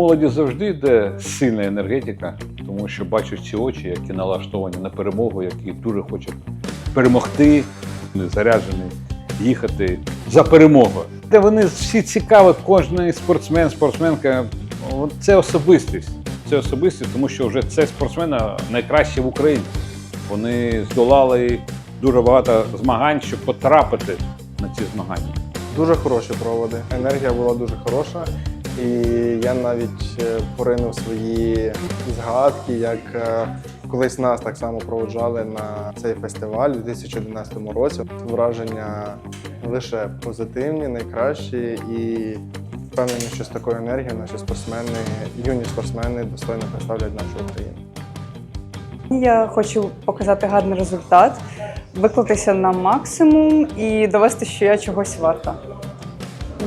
молоді завжди йде сильна енергетика, тому що бачать ці очі, які налаштовані на перемогу, які дуже хочуть перемогти, вони заряджені їхати за перемогою. Де вони всі цікаві, кожен спортсмен, спортсменка. Це особистість. Це особистість, тому що вже це спортсмени найкраще в Україні. Вони здолали дуже багато змагань, щоб потрапити на ці змагання. Дуже хороші проводи. Енергія була дуже хороша. І я навіть е, поринув свої згадки, як е, колись нас так само проводжали на цей фестиваль у 2011 році. Враження лише позитивні, найкращі, і впевнений, що з такою енергією наші спортсмени, юні спортсмени достойно представлять нашу Україну. Я хочу показати гарний результат, виклатися на максимум і довести, що я чогось варта.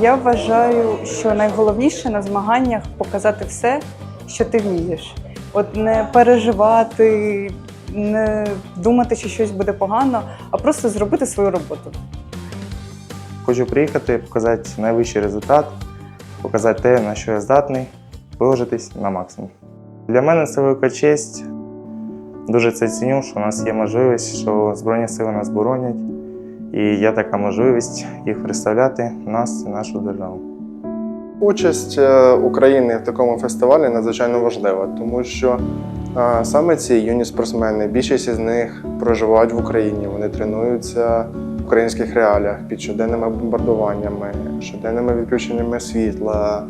Я вважаю, що найголовніше на змаганнях показати все, що ти вмієш. От не переживати, не думати, що щось буде погано, а просто зробити свою роботу. Хочу приїхати, показати найвищий результат, показати те, на що я здатний, виложитись на максимум. Для мене це велика честь. Дуже це ціню, що у нас є можливість, що Збройні сили нас боронять. І є така можливість їх представляти нас і нашу державу. Участь е, України в такому фестивалі надзвичайно важлива, тому що е, саме ці юні спортсмени, більшість із них проживають в Україні. Вони тренуються в українських реаліях під щоденними бомбардуваннями, щоденними відключеннями світла,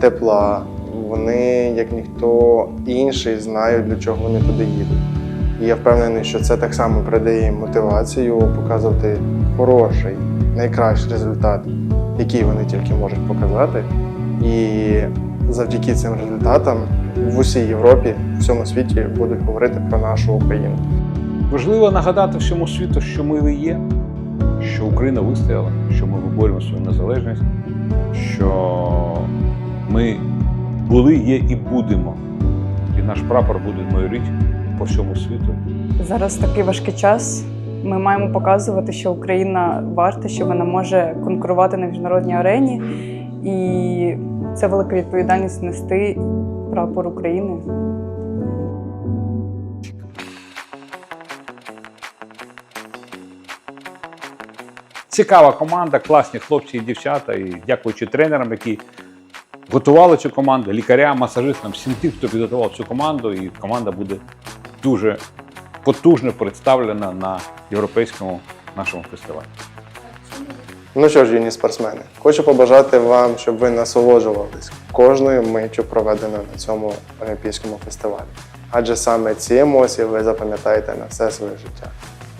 тепла. Вони, як ніхто інший, знають, для чого вони туди їдуть. І я впевнений, що це так само придає їм мотивацію показувати хороший, найкращий результат, який вони тільки можуть показати. І завдяки цим результатам в усій Європі, в всьому світі будуть говорити про нашу Україну. Важливо нагадати всьому світу, що ми є, що Україна вистояла, що ми виборюємо свою незалежність, що ми були, є і будемо. І наш прапор буде майорити по всьому світу. Зараз такий важкий час. Ми маємо показувати, що Україна варта, що вона може конкурувати на міжнародній арені. І це велика відповідальність нести прапор України. Цікава команда, класні хлопці і дівчата. І дякуючи тренерам, які готували цю команду, лікарям, масажистам, всім тим, хто підготував цю команду, і команда буде дуже потужно представлена на європейському нашому фестивалі. Ну що ж, юні спортсмени, хочу побажати вам, щоб ви насолоджувались кожною миттю, проведеною на цьому олімпійському фестивалі. Адже саме ці емоції ви запам'ятаєте на все своє життя.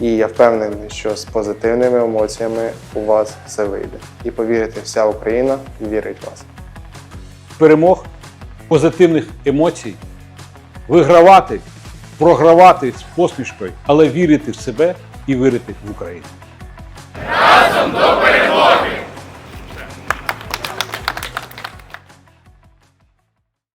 І я впевнений, що з позитивними емоціями у вас все вийде. І повірте, вся Україна вірить в вас. перемог, позитивних емоцій, вигравати, програвати з посмішкою, але вірити в себе і вірити в Україну.